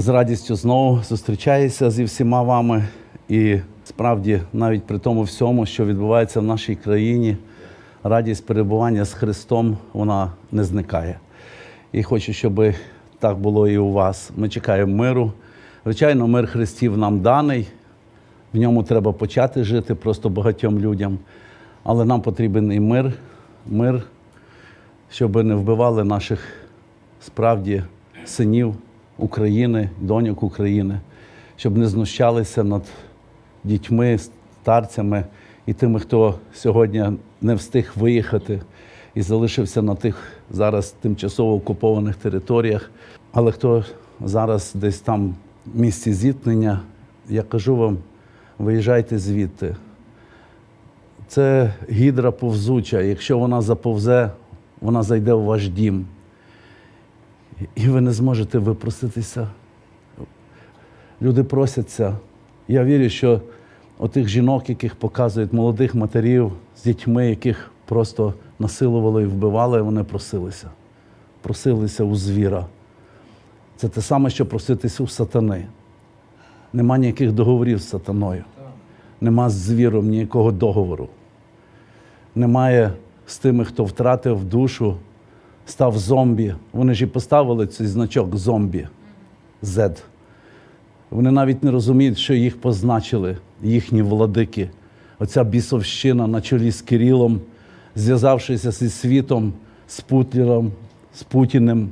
з радістю знову зустрічаюся зі всіма вами. І справді, навіть при тому всьому, що відбувається в нашій країні, радість перебування з Христом вона не зникає. І хочу, щоб так було і у вас. Ми чекаємо миру. Звичайно, мир Христів нам даний. В ньому треба почати жити просто багатьом людям. Але нам потрібен і мир, мир, щоб не вбивали наших справді синів України, доньок України, щоб не знущалися над дітьми, старцями і тими, хто сьогодні не встиг виїхати і залишився на тих зараз тимчасово окупованих територіях. Але хто зараз десь там в місці зіткнення, я кажу вам, виїжджайте звідти. Це гідра повзуча. Якщо вона заповзе, вона зайде в ваш дім. І ви не зможете випроситися. Люди просяться. Я вірю, що отих жінок, яких показують молодих матерів з дітьми, яких просто насилували і вбивали, вони просилися. Просилися у звіра. Це те саме, що проситися у сатани. Нема ніяких договорів з сатаною. Нема з звіром ніякого договору. Немає з тими, хто втратив душу, став зомбі. Вони ж і поставили цей значок зомбі Z. Вони навіть не розуміють, що їх позначили, їхні владики. Оця бісовщина на чолі з Кирилом, зв'язавшися зі світом, з Путлером, з Путіним.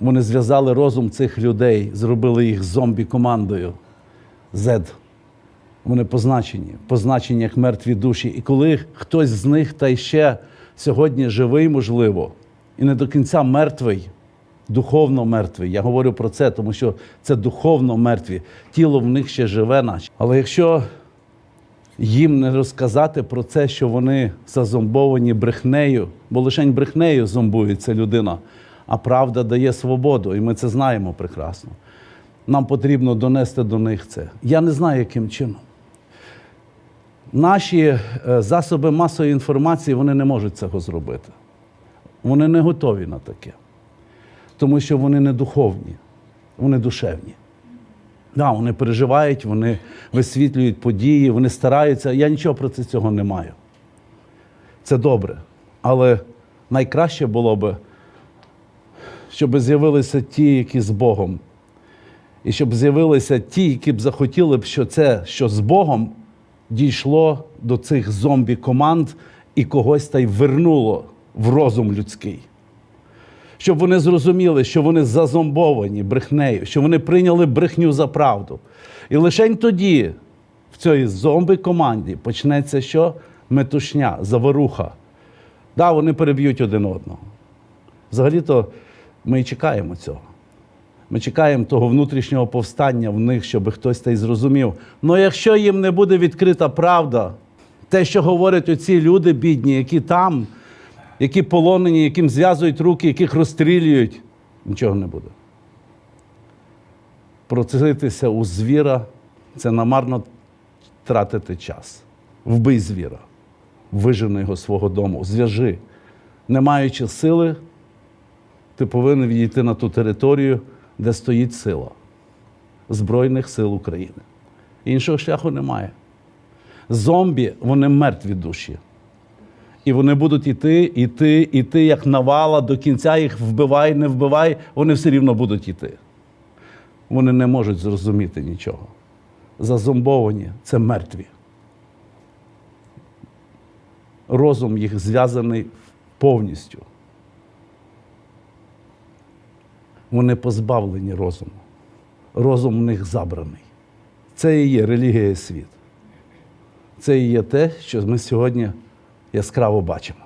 Вони зв'язали розум цих людей, зробили їх зомбі-командою. Z. Вони позначені, позначені як мертві душі. І коли хтось з них та ще сьогодні живий, можливо, і не до кінця мертвий, духовно мертвий. Я говорю про це, тому що це духовно мертві. Тіло в них ще живе, наче. Але якщо їм не розказати про це, що вони зазомбовані брехнею, бо лише брехнею зомбується людина, а правда дає свободу, і ми це знаємо прекрасно. Нам потрібно донести до них це. Я не знаю, яким чином. Наші е, засоби масової інформації вони не можуть цього зробити. Вони не готові на таке. Тому що вони не духовні, вони душевні. Да, вони переживають, вони висвітлюють події, вони стараються. Я нічого проти цього не маю. Це добре. Але найкраще було б, щоб з'явилися ті, які з Богом. І щоб з'явилися ті, які б захотіли б, що це, що з Богом, дійшло до цих зомбі-команд і когось та й вернуло в розум людський. Щоб вони зрозуміли, що вони зазомбовані брехнею, що вони прийняли брехню за правду. І лише тоді в цій зомбі-команді почнеться що? Метушня, заворуха. Да, вони переб'ють один одного. Взагалі-то ми і чекаємо цього. Ми чекаємо того внутрішнього повстання в них, щоб хтось та й зрозумів. Ну якщо їм не буде відкрита правда, те, що говорять оці люди бідні, які там, які полонені, яким зв'язують руки, яких розстрілюють, нічого не буде. Процитися у звіра це намарно тратити час. Вбий звіра, вижени його свого дому, зв'яжи. Не маючи сили, ти повинен відійти на ту територію, де стоїть сила Збройних сил України. Іншого шляху немає. Зомбі, вони мертві душі. І вони будуть іти, іти, іти, як навала, до кінця їх вбивай, не вбивай, вони все рівно будуть іти. Вони не можуть зрозуміти нічого. Зазомбовані це мертві. Розум їх зв'язаний повністю. Вони позбавлені розуму. Розум в них забраний. Це і є релігія і світ. Це і є те, що ми сьогодні яскраво бачимо.